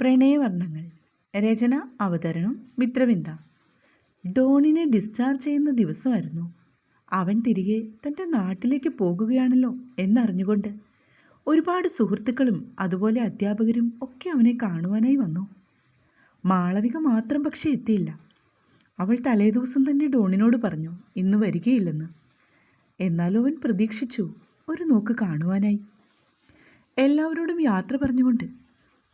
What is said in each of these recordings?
പ്രണയവർണങ്ങൾ. രചന അവതരണം മിത്രവിന്ദ ഡോണിനെ ഡിസ്ചാർജ് ചെയ്യുന്ന ദിവസമായിരുന്നു. അവൻ തിരികെ തന്റെ നാട്ടിലേക്ക് പോകുകയാണല്ലോ എന്നറിഞ്ഞുകൊണ്ട് ഒരുപാട് സുഹൃത്തുക്കളും അതുപോലെ അധ്യാപകരും ഒക്കെ അവനെ കാണുവാനായി വന്നു. മാളവിക മാത്രം പക്ഷേ എത്തിയില്ല. അവൾ തലേദിവസം തന്നെ ഡോണിനോട് പറഞ്ഞു ഇന്ന് വരികയില്ലെന്ന്. എന്നാലും അവൻ പ്രതീക്ഷിച്ചു ഒരു നോക്ക് കാണുവാനായി. എല്ലാവരോടും യാത്ര പറഞ്ഞുകൊണ്ട്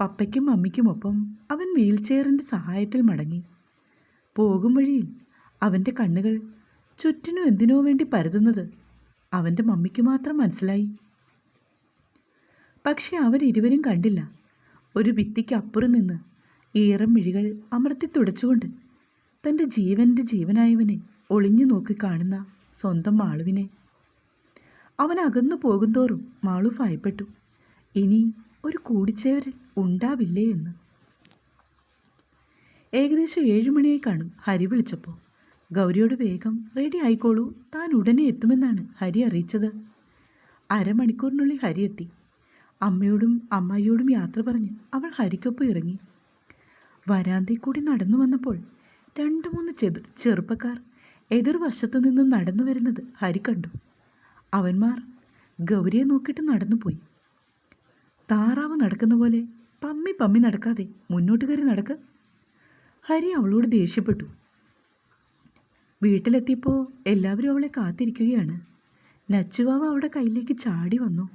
പപ്പയ്ക്കും മമ്മിക്കുമൊപ്പം അവൻ വീൽ ചെയറിന്റെ സഹായത്തിൽ മടങ്ങി. പോകും വഴിയിൽ അവന്റെ കണ്ണുകൾ ചുറ്റിനും എന്തിനോ വേണ്ടി പരതുന്നത് അവന്റെ മമ്മിക്ക് മാത്രം മനസ്സിലായി. പക്ഷെ അവരിരുവരും കണ്ടില്ല. ഒരു ഭിത്തിക്ക് അപ്പുറം നിന്ന് ഈറം മിഴികൾ അമർത്തി തുടച്ചുകൊണ്ട് തന്റെ ജീവന്റെ ജീവനായവനെ ഒളിഞ്ഞു നോക്കി കാണുന്ന സ്വന്തം മാളുവിനെ. അവൻ അകന്നു പോകുന്തോറും മാളു ഭയപ്പെട്ടു. ഇനി ഒരു കൂടിച്ചേരൽ ഉണ്ടാവില്ലേ എന്ന്. ഏകദേശം ഏഴുമണിയായി കാണും ഹരി വിളിച്ചപ്പോൾ. ഗൗരിയോട് വേഗം റെഡി ആയിക്കോളൂ താൻ ഉടനെ എത്തുമെന്നാണ് ഹരി അറിയിച്ചത്. അരമണിക്കൂറിനുള്ളിൽ ഹരി എത്തി. അമ്മയോടും അമ്മായിയോടും യാത്ര പറഞ്ഞ് അവൾ ഹരിക്കൊപ്പം ഇറങ്ങി. വരാന്തയിൽ കൂടി നടന്നു വന്നപ്പോൾ രണ്ട് മൂന്ന് ചെറു ചെറുപ്പക്കാർ എതിർവശത്തു നിന്നും നടന്നു വരുന്നത് ഹരി കണ്ടു. അവന്മാർ ഗൗരിയെ നോക്കിയിട്ട് നടന്നുപോയി. താറാവ് നടക്കുന്ന പോലെ പമ്മി പമ്മി നടക്കാതെ മുന്നോട്ട് കയറി നടക്ക്. ഹരി അവളോട് ദേഷ്യപ്പെട്ടു. വീട്ടിലെത്തിയപ്പോൾ എല്ലാവരും അവളെ കാത്തിരിക്കുകയാണ്. നച്ചുവാവ് അവളുടെ കയ്യിലേക്ക് ചാടി വന്നു.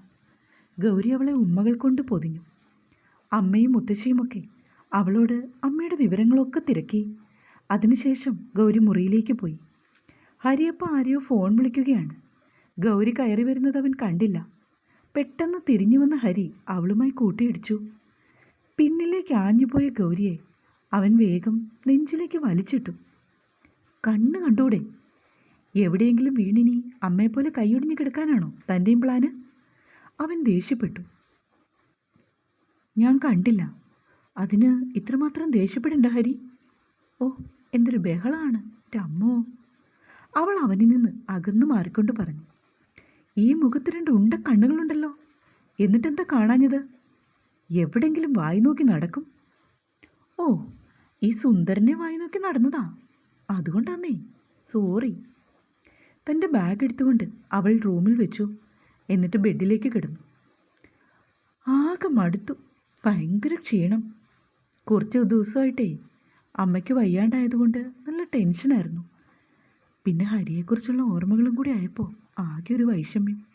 ഗൗരി അവളെ ഉമ്മകൾ കൊണ്ട് പൊതിഞ്ഞു. അമ്മയും മുത്തശ്ശിയുമൊക്കെ അവളോട് അമ്മയുടെ വിവരങ്ങളൊക്കെ തിരക്കി. അതിനുശേഷം ഗൗരി മുറിയിലേക്ക് പോയി. ഹരിയപ്പ ആരെയോ ഫോൺ വിളിക്കുകയാണ്. ഗൗരി കയറി വരുന്നത് അവൻ കണ്ടില്ല. പെട്ടെന്ന് തിരിഞ്ഞു വന്ന ഹരി അവളുമായി കൂട്ടിയിടിച്ചു. പിന്നിലേക്ക് ആഞ്ഞുപോയ ഗൗരിയെ അവൻ വേഗം നെഞ്ചിലേക്ക് വലിച്ചിട്ടു. കണ്ണ് കണ്ടൂടെ? എവിടെയെങ്കിലും വീണിനി അമ്മയെപ്പോലെ കൈയൊടിഞ്ഞ് കിടക്കാനാണോ തന്റെയും പ്ലാന്? അവൻ ദേഷ്യപ്പെട്ടു. ഞാൻ കണ്ടില്ല. അതിന് ഇത്രമാത്രം ദേഷ്യപ്പെടേണ്ട ഹരി. ഓ എന്തൊരു ബഹളമാണ് എന്റെ അമ്മോ അവൾ അവനിൽ നിന്ന് അകന്നു മാറിക്കൊണ്ട് പറഞ്ഞു. ഈ മുഖത്ത് രണ്ട് ഉണ്ട കണ്ണുകളുണ്ടല്ലോ. എന്നിട്ടെന്താ കാണാഞ്ഞത്? എവിടെങ്കിലും വായി നോക്കി നടക്കും. ഓ ഈ സുന്ദരനെ വായി നോക്കി നടന്നതാ. അതുകൊണ്ടാന്നേ. സോറി. തന്റെ ബാഗ് എടുത്തുകൊണ്ട് അവൾ റൂമിൽ വെച്ചു. എന്നിട്ട് ബെഡിലേക്ക് കിടന്നു. ആകെ മടുത്തു. ഭയങ്കര ക്ഷീണം. കുറച്ച് ദിവസമായിട്ടേ അമ്മയ്ക്ക് വയ്യാണ്ടായതുകൊണ്ട് നല്ല ടെൻഷനായിരുന്നു. പിന്നെ ഹരിയെക്കുറിച്ചുള്ള ഓർമ്മകളും കൂടി ആയപ്പോൾ ആകെ ഒരു വൈഷമ്യം.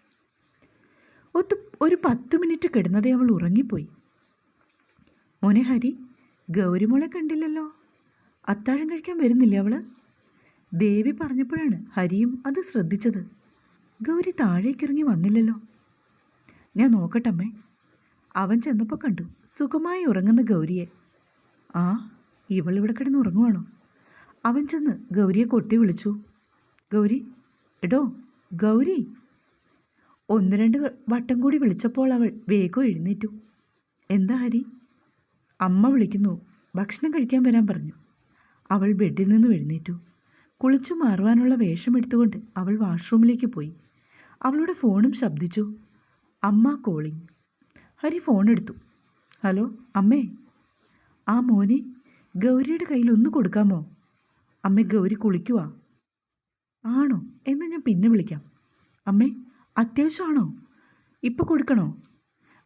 ഒത്ത് ഒരു പത്ത് മിനിറ്റ് കിടന്നതേ അവൾ ഉറങ്ങിപ്പോയി. മോനെ ഹരി ഗൗരിമോളെ കണ്ടില്ലല്ലോ? അത്താഴം കഴിക്കാൻ വരുന്നില്ല അവൾ? ദേവി പറഞ്ഞപ്പോഴാണ് ഹരിയും അത് ശ്രദ്ധിച്ചത്. ഗൗരി താഴേക്കിറങ്ങി വന്നില്ലല്ലോ. ഞാൻ നോക്കട്ടമ്മേ അവൻ ചെന്നപ്പോൾ കണ്ടു സുഖമായി ഉറങ്ങുന്ന ഗൗരിയെ. ആ ഇവളിവിടെ കിടന്ന് ഉറങ്ങുവാണോ? അവൻ ചെന്ന് ഗൗരിയെ കൊട്ടി വിളിച്ചു. ഗൗരി എടോ ഗൗരി. ഒന്ന് രണ്ട് വട്ടം കൂടി വിളിച്ചപ്പോൾ അവൾ വേഗം എഴുന്നേറ്റു. എന്താ ഹരി? അമ്മ വിളിക്കുന്നു. ഭക്ഷണം കഴിക്കാൻ വരാൻ പറഞ്ഞു. അവൾ ബെഡിൽ നിന്ന് എഴുന്നേറ്റു. കുളിച്ചു മാറുവാനുള്ള വേഷം എടുത്തുകൊണ്ട് അവൾ വാഷ്റൂമിലേക്ക് പോയി. അവളുടെ ഫോണും ശബ്ദിച്ചു. അമ്മ കോളിംഗ്. ഹരി ഫോൺ എടുത്തു. ഹലോ അമ്മേ. ആ മോനെ ഗൗരിയുടെ കയ്യിൽ ഒന്ന് കൊടുക്കാമോ? അമ്മ ഗൗരി കുളിക്കുവാ. ആണോ? എന്നാൽ ഞാൻ പിന്നെ വിളിക്കാം. അമ്മേ അത്യാവശ്യമാണോ? ഇപ്പോൾ കൊടുക്കണോ?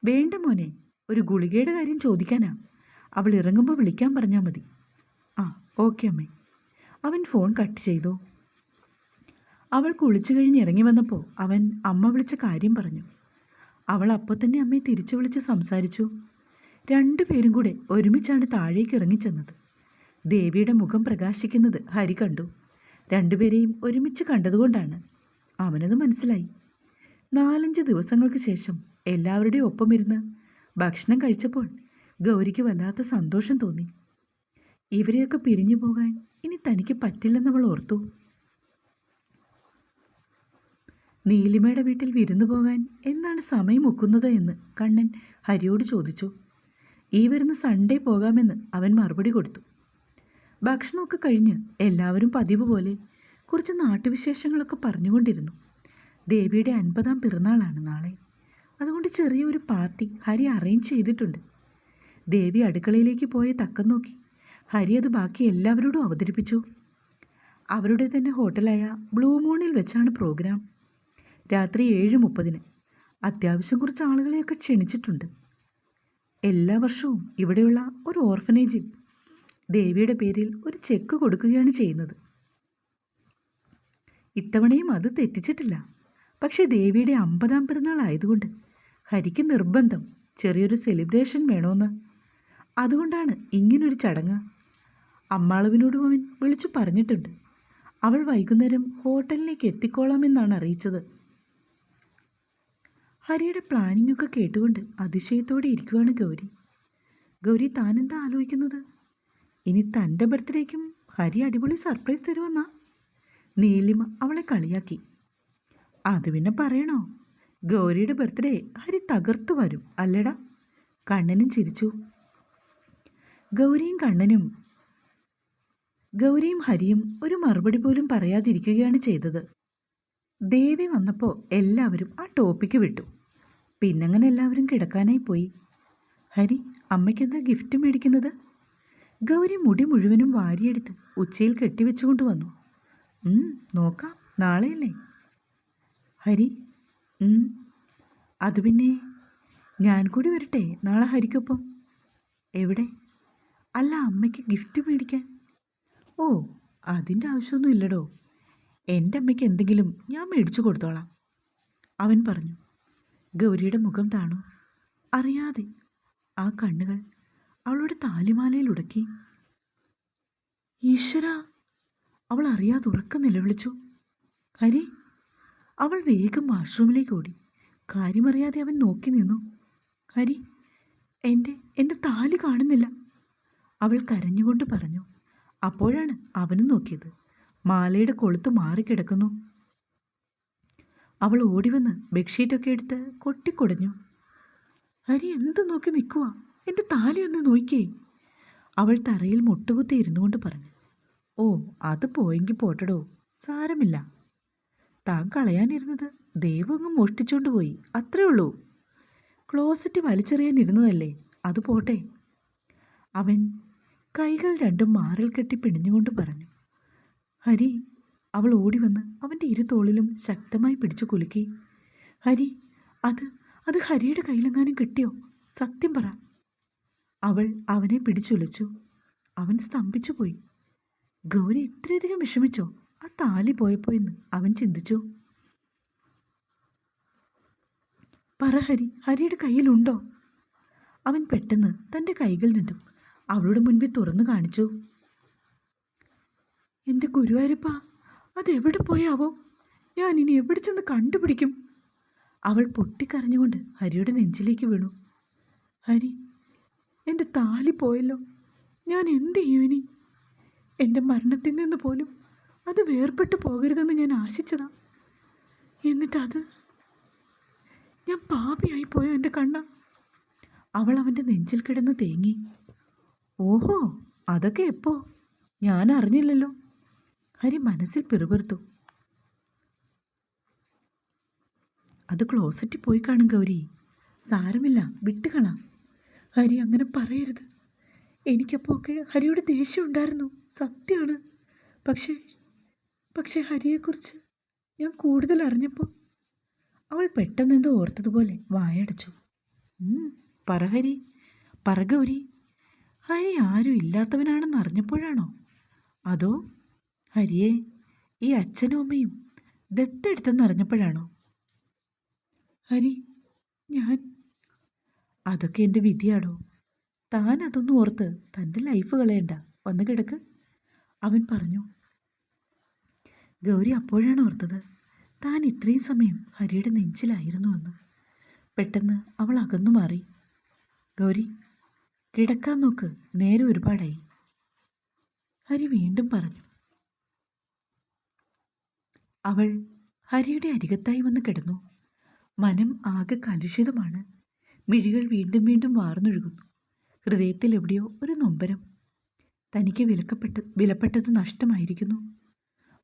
വേണ്ട മോനെ ഒരു ഗുളികയുടെ കാര്യം ചോദിക്കാനാ. അവൾ ഇറങ്ങുമ്പോൾ വിളിക്കാൻ പറഞ്ഞാൽ മതി. ആ ഓക്കെ അമ്മേ. അവൻ ഫോൺ കട്ട് ചെയ്തു. അവൾ കുളിച്ചു കഴിഞ്ഞ് ഇറങ്ങി വന്നപ്പോൾ അവൻ അമ്മ വിളിച്ച കാര്യം പറഞ്ഞു. അവൾ അപ്പോൾ തന്നെ അമ്മയെ തിരിച്ചു വിളിച്ച് സംസാരിച്ചു. രണ്ടുപേരും കൂടെ ഒരുമിച്ചാണ് താഴേക്ക് ഇറങ്ങിച്ചെന്നത്. ദേവിയുടെ മുഖം പ്രകാശിക്കുന്നത് ഹരി കണ്ടു. രണ്ടുപേരെയും ഒരുമിച്ച് കണ്ടതുകൊണ്ടാണ് അവനത് മനസ്സിലായി. നാലഞ്ച് ദിവസങ്ങൾക്ക് ശേഷം എല്ലാവരുടെയും ഒപ്പം ഇരുന്ന് ഭക്ഷണം കഴിച്ചപ്പോൾ ഗൗരിക്ക് വല്ലാത്ത സന്തോഷം തോന്നി. ഇവരെയൊക്കെ പിരിഞ്ഞു പോകാൻ ഇനി തനിക്ക് പറ്റില്ലെന്ന് അവൾ ഓർത്തു. നീലിമയുടെ വീട്ടിൽ വിരുന്നു പോകാൻ എന്നാണ് സമയം ഒക്കുന്നത് എന്ന് കണ്ണൻ ഹരിയോട് ചോദിച്ചു. ഈ വരുന്ന സൺഡേ പോകാമെന്ന് അവൻ മറുപടി കൊടുത്തു. ഭക്ഷണമൊക്കെ കഴിഞ്ഞ് എല്ലാവരും പതിവ് പോലെ കുറച്ച് നാട്ടുവിശേഷങ്ങളൊക്കെ പറഞ്ഞുകൊണ്ടിരുന്നു. ദേവിയുടെ അൻപതാം പിറന്നാളാണ് നാളെ. അതുകൊണ്ട് ചെറിയൊരു പാർട്ടി ഹരി അറേഞ്ച് ചെയ്തിട്ടുണ്ട്. ദേവി അടുക്കളയിലേക്ക് പോയ തക്കം നോക്കി ഹരി അത് ബാക്കി എല്ലാവരോടും അവതരിപ്പിച്ചു. അവരുടെ തന്നെ ഹോട്ടലായ ബ്ലൂ മൂണിൽ വെച്ചാണ് പ്രോഗ്രാം. രാത്രി ഏഴ് മുപ്പതിന് അത്യാവശ്യം കുറച്ച് ആളുകളെയൊക്കെ ക്ഷണിച്ചിട്ടുണ്ട്. എല്ലാ വർഷവും ഇവിടെയുള്ള ഒരു ഓർഫനേജിൽ ദേവിയുടെ പേരിൽ ഒരു ചെക്ക് കൊടുക്കുകയാണ് ചെയ്യുന്നത്. ഇത്തവണയും അത് തെറ്റിച്ചിട്ടില്ല. പക്ഷേ ദേവിയുടെ അമ്പതാം പിറന്നാൾ ആയതുകൊണ്ട് ഹരിക്ക് നിർബന്ധം ചെറിയൊരു സെലിബ്രേഷൻ വേണമെന്ന് അതുകൊണ്ടാണ് ഇങ്ങനൊരു ചടങ്ങ്. അമ്മാളവിനോട് അവൻ വിളിച്ചു പറഞ്ഞിട്ടുണ്ട്. അവൾ വൈകുന്നേരം ഹോട്ടലിലേക്ക് എത്തിക്കോളാമെന്നാണ് അറിയിച്ചത്. ഹരിയുടെ പ്ലാനിങ്ങൊക്കെ കേട്ടുകൊണ്ട് അതിശയത്തോടെ ഇരിക്കുവാണ് ഗൗരി. ഗൗരി താനെന്താ ആലോചിക്കുന്നത്? ഇനി തന്റെ ബർത്ത്ഡേക്കും ഹരി അടിപൊളി സർപ്രൈസ് തരുമെന്നാ. നീലിമ അവളെ കളിയാക്കി. അത് പിന്നെ പറയണോ? ഗൗരിയുടെ ബർത്ത്ഡേ ഹരി തകർത്തു വരും അല്ലേടാ? കണ്ണനും ചിരിച്ചു. ഗൗരിയും കണ്ണനും ഗൗരിയും ഹരിയും ഒരു മറുപടി പോലും പറയാതിരിക്കുകയാണ് ചെയ്തത്. ദേവി വന്നപ്പോൾ എല്ലാവരും ആ ടോപ്പിക്ക് വിട്ടു. പിന്നങ്ങനെ എല്ലാവരും കിടക്കാനായി പോയി. ഹരി അമ്മയ്ക്കെന്താ ഗിഫ്റ്റ് മേടിക്കുന്നത്? ഗൗരി മുടി മുഴുവനും വാരിയെടുത്ത് ഉച്ചയിൽ കെട്ടിവെച്ചുകൊണ്ട് വന്നു. "ഉം, നോക്കാം നാളെയല്ലേ? ഹരി "ഉം, അത് പിന്നെ ഞാൻ കൂടി വരട്ടെ നാളെ ഹരിക്കൊപ്പം. എവിടെ? അല്ല അമ്മയ്ക്ക് ഗിഫ്റ്റ് മേടിക്കാൻ. ഓ അതിന്റെ ആവശ്യമൊന്നും ഇല്ലടോ. എന്റെ അമ്മയ്ക്ക് എന്തെങ്കിലും ഞാൻ മേടിച്ചു കൊടുത്തോളാം. അവൻ പറഞ്ഞു. ഗൗരിയുടെ മുഖം താണു. അറിയാതെ ആ കണ്ണുകൾ അവളുടെ താലിമാലയിൽ ഉടക്കി. ഈശ്വര അവൾ അറിയാതെ ഉറക്കം നിലവിളിച്ചു ഹരി അവൾ വേഗം വാഷ്റൂമിലേക്ക് ഓടി. കാര്യമറിയാതെ അവൻ നോക്കി നിന്നു. ഹരി എന്റെ എന്റെ താലി കാണുന്നില്ല. അവൾ കരഞ്ഞുകൊണ്ട് പറഞ്ഞു. അപ്പോഴാണ് അവനും നോക്കിയത്. മാലയുടെ കൊളുത്ത് മാറിക്കിടക്കുന്നു. അവൾ ഓടിവന്ന് ബെഡ്ഷീറ്റൊക്കെ എടുത്ത് കൊട്ടിക്കൊടഞ്ഞു. ഹരി എന്ത് നോക്കി നിൽക്കുക എന്റെ താലി ഒന്ന് നോക്കിയേ. അവൾ തറയിൽ മുട്ടുകുത്തി ഇരുന്നുകൊണ്ട് പറഞ്ഞു ഓ അത് പോയെങ്കിൽ പോട്ടടോ സാരമില്ല. താൻ കളയാനിരുന്നത് ദൈവം അങ്ങ് മോഷ്ടിച്ചോണ്ട് പോയി അത്രേ ഉള്ളൂ. ക്ലോസറ്റ് വലിച്ചെറിയാനിരുന്നതല്ലേ അത് പോട്ടെ. അവൻ കൈകൾ രണ്ടും മാറിൽ കെട്ടി പിണിഞ്ഞുകൊണ്ട് പറഞ്ഞു ഹരി അവൾ ഓടി വന്ന് അവന്റെ ഇരു തോളിലും ശക്തമായി പിടിച്ചു കുലുക്കി ഹരി അത് അത് ഹരിയുടെ കയ്യിലെങ്ങാനും കിട്ടിയോ? സത്യം പറ. അവൾ അവനെ പിടിച്ചുലച്ചു. അവൻ സ്തംഭിച്ചുപോയി. ഗൗരി ഇത്രയധികം വിഷമിച്ചോ? ആ താലി പോയപ്പോ എന്ന് അവൻ ചിന്തിച്ചു. പറ ഹരി ഹരിയുടെ കയ്യിലുണ്ടോ? അവൻ പെട്ടെന്ന് തന്റെ കൈകൾ നിന്നും അവളുടെ മുൻപിൽ തുറന്നു കാണിച്ചു. എന്റെ ഗുരുവായൂരപ്പ അതെവിടെ പോയാവോ? ഞാൻ ഇനി എവിടെ ചെന്ന് കണ്ടുപിടിക്കും? അവൾ പൊട്ടിക്കരഞ്ഞുകൊണ്ട് ഹരിയുടെ നെഞ്ചിലേക്ക് വീണു. ഹരി എന്റെ താലി പോയല്ലോ. ഞാൻ എന്ത് ചെയ്യും ഇനി? എന്റെ മരണത്തിൽ നിന്ന് പോലും അത് വേർപെട്ട് പോകരുതെന്ന് ഞാൻ ആശിച്ചതാ. എന്നിട്ടത്? ഞാൻ പാപിയായി പോയോ എന്റെ കണ്ണ? അവൾ അവന്റെ നെഞ്ചിൽ കിടന്ന് തേങ്ങി. ഓഹോ അതൊക്കെ എപ്പോ? ഞാൻ അറിഞ്ഞില്ലല്ലോ. ഹരി മനസ്സിൽ പിറുപിറുത്തു. അത് ക്ലോസറ്റിൽ പോയി കാണും ഗൗരി. സാരമില്ല വിട്ടുകളാം. ഹരി അങ്ങനെ പറയരുത്. എനിക്കപ്പോൾ ഒക്കെ ഹരിയോട് ദേഷ്യം ഉണ്ടായിരുന്നു. സത്യമാണ് പക്ഷേ പക്ഷേ ഹരിയെക്കുറിച്ച് ഞാൻ കൂടുതൽ അറിഞ്ഞപ്പോൾ അവൾ പെട്ടെന്ന് എന്തോ ഓർത്തതുപോലെ വായടച്ചു. "ഉം, പറ ഹരി. പറഗൗരി ഹരി ആരും ഇല്ലാത്തവനാണെന്ന് അറിഞ്ഞപ്പോഴാണോ? അതോ ഹരിയെ ഈ അച്ഛനും അമ്മയും ദത്തെടുത്തെന്ന് അറിഞ്ഞപ്പോഴാണോ? ഹരി ഞാൻ അതൊക്കെ എന്റെ വിധിയാടോ. താൻ അതൊന്നും ഓർത്ത് തന്റെ ലൈഫ് കളയണ്ട. വന്ന് കിടക്ക്. അവൻ പറഞ്ഞു ഗൗരി അപ്പോഴാണ് ഓർത്തത്. താൻ ഇത്രയും സമയം ഹരിയുടെ നെഞ്ചിലായിരുന്നു എന്ന് പെട്ടെന്ന് അവൾ അകന്നു മാറി. ഗൗരി കിടക്കാൻ നോക്ക്. നേരെ ഒരുപാടായി. ഹരി വീണ്ടും പറഞ്ഞു അവൾ ഹരിയുടെ അരികത്തായി വന്ന് കിടന്നു. മനം ആകെ കലുഷിതമാണ്. മിഴികൾ വീണ്ടും വീണ്ടും വാർന്നൊഴുകുന്നു. ഹൃദയത്തിൽ എവിടെയോ ഒരു നൊമ്പരം. തനിക്ക് വിലക്കപ്പെട്ട വിലപ്പെട്ടത് നഷ്ടമായിരിക്കുന്നു.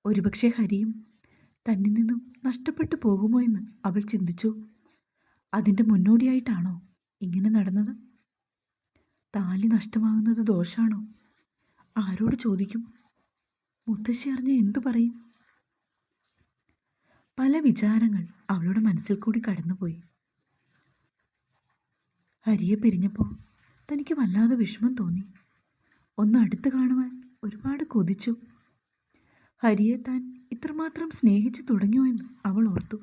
ഒരുപക്ഷെ ഹരിയും തന്നിൽ നിന്നും നഷ്ടപ്പെട്ടു പോകുമോ എന്ന് അവൾ ചിന്തിച്ചു. അതിന്റെ മുന്നോടിയായിട്ടാണോ ഇങ്ങനെ നടന്നത്? താലി നഷ്ടമാകുന്നത് ദോഷാണോ? ആരോട് ചോദിക്കും? മുത്തശ്ശി അറിഞ്ഞ് എന്തു പറയും? പല വിചാരങ്ങൾ അവളുടെ മനസ്സിൽ കൂടി കടന്നുപോയി. ഹരിയെ പിരിഞ്ഞപ്പോൾ തനിക്ക് വല്ലാതെ വിഷമം തോന്നി. ഒന്ന് അടുത്ത് കാണുവാൻ ഒരുപാട് കൊതിച്ചു. ഹരിയെ താൻ ഇത്രമാത്രം സ്നേഹിച്ചു തുടങ്ങിയോ എന്ന് അവൾ ഓർത്തു.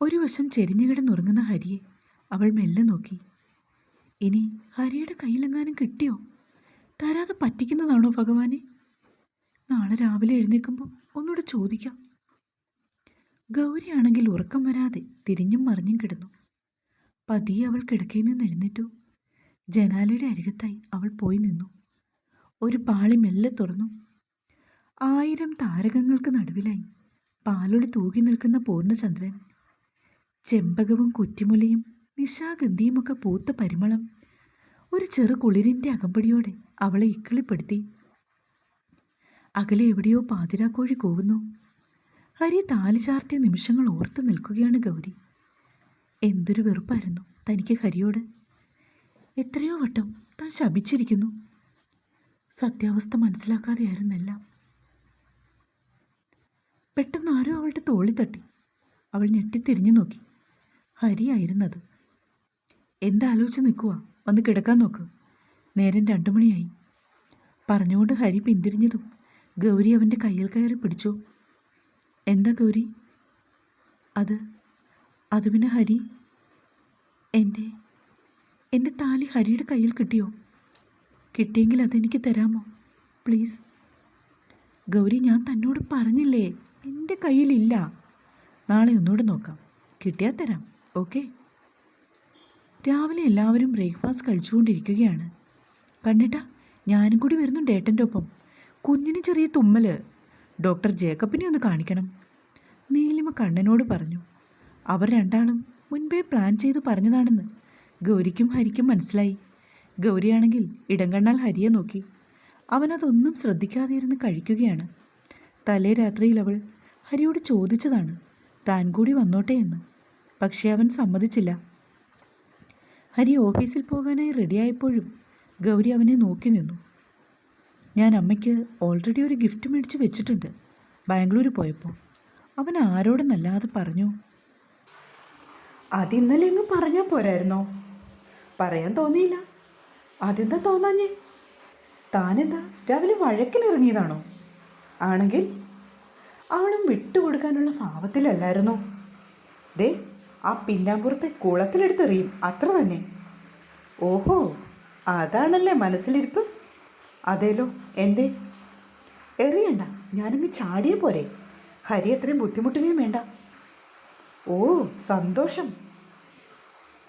ഒരു വശം ചെരിഞ്ഞുകിടന്നുറങ്ങുന്ന ഹരിയെ അവൾ മെല്ലെ നോക്കി. ഇനി ഹരിയുടെ കയ്യിലെങ്ങാനും കിട്ടിയോ? തരാതെ പറ്റിക്കുന്നതാണോ ഭഗവാനെ? നാളെ രാവിലെ എഴുന്നേൽക്കുമ്പോൾ ഒന്നുകൂടെ ചോദിക്കാം. ഗൗരിയാണെങ്കിൽ ഉറക്കം വരാതെ തിരിഞ്ഞും മറിഞ്ഞും കിടന്നു. പതിയെ അവൾ കിടക്കയിൽ നിന്ന് എഴുന്നേറ്റു. ജനാലയുടെ അരികത്തായി അവൾ പോയി നിന്നു. ഒരു പാളി മെല്ലെ തുറന്നു. ആയിരം താരകങ്ങൾക്ക് നടുവിലായി പാലൊളി തൂകി നിൽക്കുന്ന പൂർണചന്ദ്രൻ. ചെമ്പകവും കുറ്റിമുലയും നിശാഗന്ധിയുമൊക്കെ പൂത്ത പരിമളം ഒരു ചെറു കുളിരിന്റെ അകമ്പടിയോടെ അവളെ ഇക്കിളിപ്പെടുത്തി. അകലെ എവിടെയോ പാതിരാക്കോഴി കൂവുന്നു. ഹരി താലി ചാർത്തിയ നിമിഷങ്ങൾ ഓർത്തു നിൽക്കുകയാണ് ഗൗരി. എന്തൊരു വെറുപ്പായിരുന്നു. തനിക്ക് ഹരിയോട് എത്രയോ വട്ടം താൻ ശപിച്ചിരിക്കുന്നു. സത്യാവസ്ഥ മനസ്സിലാക്കാതെയായിരുന്നല്ല. പെട്ടെന്ന് ആരോ അവളുടെ തോളി തട്ടി. അവൾ ഞെട്ടിത്തിരിഞ്ഞു നോക്കി. ഹരിയായിരുന്നത്. എന്താലോചിച്ച് നിൽക്കുക വന്ന് കിടക്കാൻ നോക്ക്. നേരം രണ്ടു മണിയായി. പറഞ്ഞുകൊണ്ട് ഹരി പിന്തിരിഞ്ഞതും ഗൗരി അവന്റെ കയ്യിൽ കയറി പിടിച്ചു. എന്താ ഗൗരി? അത് അത് പിന്നെ ഹരി. എന്റെ എന്റെ താലി ഹരിയുടെ കയ്യിൽ കിട്ടിയോ? കിട്ടിയെങ്കിൽ അതെനിക്ക് തരാമോ? പ്ലീസ്. ഗൗരി ഞാൻ തന്നോട് പറഞ്ഞില്ലേ? എന്റെ കയ്യിലില്ല. നാളെ ഒന്നുകൂടെ നോക്കാം. കിട്ടിയാൽ തരാം. ഓക്കെ? രാവിലെ എല്ലാവരും ബ്രേക്ക്ഫാസ്റ്റ് കഴിച്ചുകൊണ്ടിരിക്കുകയാണ്. കണ്ടിട്ടാ ഞാനും കൂടി വരുന്നുണ്ട് ഏട്ടന്റെ ഒപ്പം കുഞ്ഞിന് ചെറിയ തുമ്മൽ ഡോക്ടർ ജേക്കബിനെ ഒന്ന് കാണിക്കണം. നീലിമ കണ്ണനോട് പറഞ്ഞു. അവർ രണ്ടാളും മുൻപേ പ്ലാൻ ചെയ്ത് പറഞ്ഞതാണെന്ന് ഗൗരിക്കും ഹരിക്കും മനസ്സിലായി. ഗൗരിയാണെങ്കിൽ ഇടം കണ്ണാൽ ഹരിയെ നോക്കി. അവനതൊന്നും ശ്രദ്ധിക്കാതെ ഇരുന്ന് കഴിക്കുകയാണ്. തലേ രാത്രിയിൽ അവൾ ഹരിയോട് ചോദിച്ചതാണ് താൻ കൂടി വന്നോട്ടെ എന്ന്. പക്ഷേ അവൻ സമ്മതിച്ചില്ല. ഹരി ഓഫീസിൽ പോകാനായി റെഡിയായപ്പോഴും ഗൗരി അവനെ നോക്കി നിന്നു. ഞാൻ അമ്മയ്ക്ക് ഓൾറെഡി ഒരു ഗിഫ്റ്റ് മേടിച്ച് വെച്ചിട്ടുണ്ട് ബാംഗ്ലൂർ പോയപ്പോൾ. അവൻ ആരോടെന്നല്ലാതെ പറഞ്ഞു അതിന്നലെ അങ്ങ് പറഞ്ഞാൽ പോരായിരുന്നോ? പറയാൻ തോന്നിയില്ല. അതെന്താ തോന്നാഞ്ഞേ? താനെന്താ രാവിലെ വഴക്കിലിറങ്ങിയതാണോ? ആണെങ്കിൽ അവളും വിട്ടുകൊടുക്കാനുള്ള ഭാവത്തിലല്ലായിരുന്നു? ദേ ആ പിന്നാമ്പുറത്തെ കുളത്തിലെടുത്തെറിയും. അത്ര തന്നെ. ഓഹോ അതാണല്ലേ മനസ്സിലിരിപ്പ്? അതേലോ എന്തേ? എറിയണ്ട. ഞാനങ്ങ് ചാടിയേ പോരെ. ഹരി അത്രയും ബുദ്ധിമുട്ടുകയും വേണ്ട. ഓ സന്തോഷം.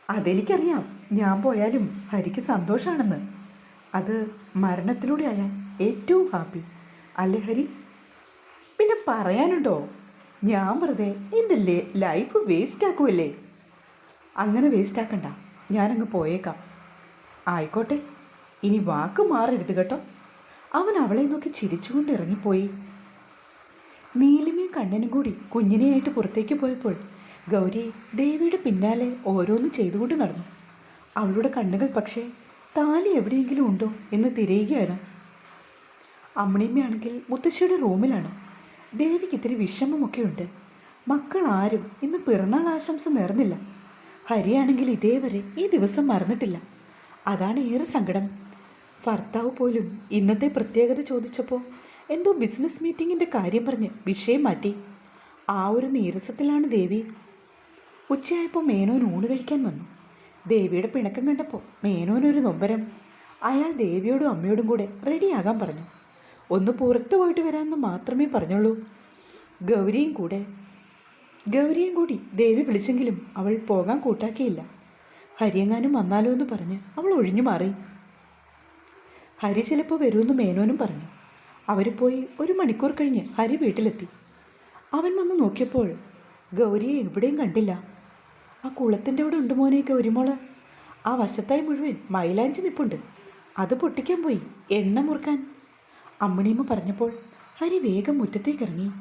അതെനിക്കറിയാം. ഞാൻ പോയാലും ഹരിക്ക് സന്തോഷമാണെന്ന് അത് മരണത്തിലൂടെ ആയാൽ ഏറ്റവും ഹാപ്പി. അല്ലേ ഹരി? പിന്നെ പറയാനുണ്ടോ? ഞാൻ വെറുതെ എന്റെ ലൈഫ് വേസ്റ്റ് ആക്കുമല്ലേ അങ്ങനെ വേസ്റ്റ് ആക്കണ്ട ഞാനങ്ങ് പോയേക്കാം. ആയിക്കോട്ടെ. ഇനി വാക്ക് മാറരുത് കേട്ടോ. അവൻ അവളെ നോക്കി ചിരിച്ചുകൊണ്ട് ഇറങ്ങിപ്പോയി. നീലിമയും കണ്ണനും കൂടി കുഞ്ഞിനെയായിട്ട് പുറത്തേക്ക് പോയപ്പോൾ ഗൗരി ദേവിയുടെ പിന്നാലെ ഓരോന്ന് ചെയ്തുകൊണ്ട് നടന്നു. അവളുടെ കണ്ണുകൾ പക്ഷേ താലി എവിടെയെങ്കിലും ഉണ്ടോ എന്ന് തിരയുകയാണ്. അമ്മണിയമ്മയാണെങ്കിൽ മുത്തശ്ശിയുടെ റൂമിലാണ്. ദേവിക്ക് ഇത്തിരി വിഷമമൊക്കെ ഉണ്ട് മക്കൾ ആരും ഇന്ന് പിറന്നാൾ ആശംസ നേർന്നില്ല. ഹരിയാണെങ്കിൽ ഇതേവരെ ഈ ദിവസം മറന്നിട്ടില്ല. അതാണ് ഏറെ സങ്കടം. ഭർത്താവ് പോലും ഇന്നത്തെ പ്രത്യേകത ചോദിച്ചപ്പോൾ എന്തോ ബിസിനസ് മീറ്റിങ്ങിന്റെ കാര്യം പറഞ്ഞ് വിഷയം മാറ്റി. ആ ഒരു നീരസത്തിലാണ് ദേവി ഉച്ചയായപ്പോൾ മേനോൻ ഊണ് കഴിക്കാൻ വന്നു. ദേവിയുടെ പിണക്കം കണ്ടപ്പോൾ മേനോനൊരു നൊമ്പരം. അയാൾ ദേവിയോടും അമ്മയോടും കൂടെ റെഡിയാകാൻ പറഞ്ഞു. ഒന്ന് പുറത്തു പോയിട്ട് വരാമെന്ന് മാത്രമേ പറഞ്ഞുള്ളൂ. ഗൗരിയും കൂടെ. ഗൗരിയും കൂടി ദേവി വിളിച്ചെങ്കിലും അവൾ പോകാൻ കൂട്ടാക്കിയില്ല. ഹരിയെങ്ങാനും വന്നാലോ എന്ന് പറഞ്ഞ് അവൾ ഒഴിഞ്ഞു മാറി. ഹരി ചിലപ്പോൾ വരുമെന്ന് മേനോനും പറഞ്ഞു. അവർ പോയി ഒരു മണിക്കൂർ കഴിഞ്ഞ് ഹരി വീട്ടിലെത്തി. അവൻ വന്ന് നോക്കിയപ്പോൾ ഗൗരിയെ എവിടെയും കണ്ടില്ല. ആ കുളത്തിന്റെ അവിടെ ഉണ്ട് മോനെ ഗൗരിമോൾ ആ വശത്തായി മുഴുവൻ മൈലാഞ്ചി നിപ്പുണ്ട്. അത് പൊട്ടിക്കാൻ പോയി എണ്ണ മുറുക്കാൻ. അമ്മണിയമ്മ പറഞ്ഞപ്പോൾ ഹരി വേഗം മുറ്റത്തേക്ക് ഇറങ്ങി.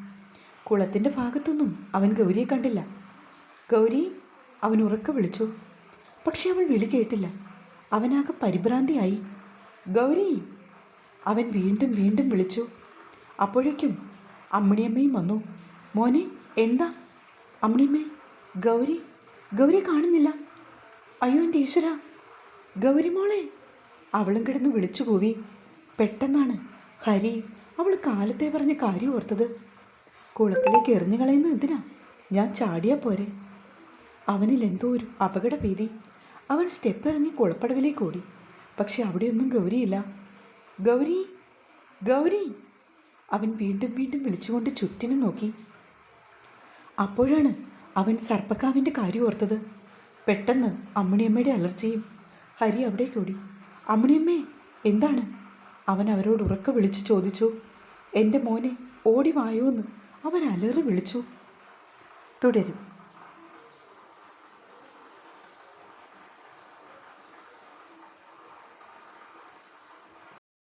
കുളത്തിന്റെ ഭാഗത്തൊന്നും അവൻ ഗൗരിയെ കണ്ടില്ല. ഗൗരി അവൻ ഉറക്കെ വിളിച്ചു. പക്ഷെ അവൾ വിളി കേട്ടില്ല. അവനാകെ പരിഭ്രാന്തിയായി. ഗൗരി! അവൻ വീണ്ടും വീണ്ടും വിളിച്ചു. അപ്പോഴേക്കും അമ്മിണിയമ്മയും വന്നു. മോനെ എന്താ? അമ്മിണിയമ്മേ ഗൗരി! ഗൗരി കാണുന്നില്ല. അയ്യോ എന്റെ ഈശ്വര. ഗൗരി മോളെ അവളും കിടന്ന് വിളിച്ചു പോവി പെട്ടെന്നാണ് ഹരി അവൾ കാലത്തെ പറഞ്ഞ കാര്യം ഓർത്തത്. കുളത്തിലേക്ക് എറിഞ്ഞു കളയുന്നത് എന്തിനാ? ഞാൻ ചാടിയാ പോരെ. അവനിൽ എന്തോ ഒരു അപകടഭീതി. അവൻ സ്റ്റെപ്പ് ഇറങ്ങി കുളപ്പടവിലേക്ക് ഓടി. പക്ഷെ അവിടെയൊന്നും ഗൗരിയില്ല. ഗൗരി ഗൗരി! അവൻ വീണ്ടും വീണ്ടും വിളിച്ചുകൊണ്ട് ചുറ്റിനും നോക്കി. അപ്പോഴാണ് അവൻ സർപ്പക്കാവിന്റെ കാര്യം ഓർത്തത്. പെട്ടെന്ന് അമ്മിണിയമ്മയുടെ അലർച്ചയും. ഹരി അവിടേക്ക് ഓടി. അമ്മിണിയമ്മേ എന്താണ്? അവൻ അവരോട് ഉറക്കെ വിളിച്ചു ചോദിച്ചു. എന്റെ മോനെ ഓടി വായോന്ന്. അവൻ അലറി വിളിച്ചു. തുടരും.